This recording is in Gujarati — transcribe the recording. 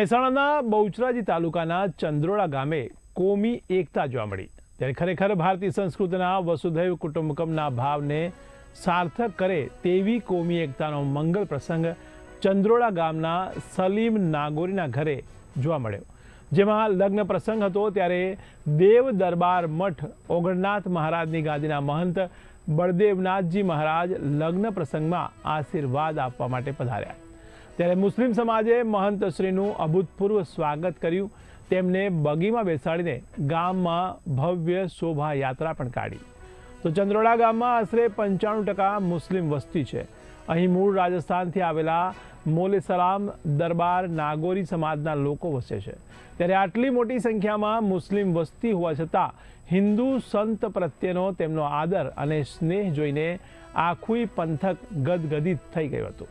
મહેસાણાના બહુચરાજી તાલુકાના ચંદ્રોડા ગામે કોમી એકતા જોવા મળી. ત્યારે ખરેખર ભારતીય સંસ્કૃતિના વસુધૈવ કુટુંબકમના ભાવને સાર્થક કરે તેવી કોમી એકતાનો મંગલ પ્રસંગ ચંદ્રોડા ગામના સલીમ નાગોરીના ઘરે જોવા મળ્યો. જેમાં લગ્ન પ્રસંગ હતો ત્યારે દેવ દરબાર મઠ ઓગણનાથ મહારાજની ગાદીના મહંત બળદેવનાથજી મહારાજ લગ્ન પ્રસંગમાં આશીર્વાદ આપવા માટે પધાર્યા. ત્યારે મુસ્લિમ સમાજે મહંતશ્રીનું અભૂતપૂર્વ સ્વાગત કર્યું. તેમને બગીમાં બેસાડીને ગામમાં ભવ્ય શોભાયાત્રા પણ કાઢી. તો ચંદ્રોડા ગામમાં આશરે પંચાણું ટકા મુસ્લિમ વસ્તી છે. અહીં મૂળ રાજસ્થાનથી આવેલા મોલેસલામ દરબાર નાગોરી સમાજના લોકો વસે છે. ત્યારે આટલી મોટી સંખ્યામાં મુસ્લિમ વસ્તી હોવા છતાં હિન્દુ સંત પ્રત્યેનો તેમનો આદર અને સ્નેહ જોઈને આખું પંથક ગદગદિત થઈ ગયું હતું.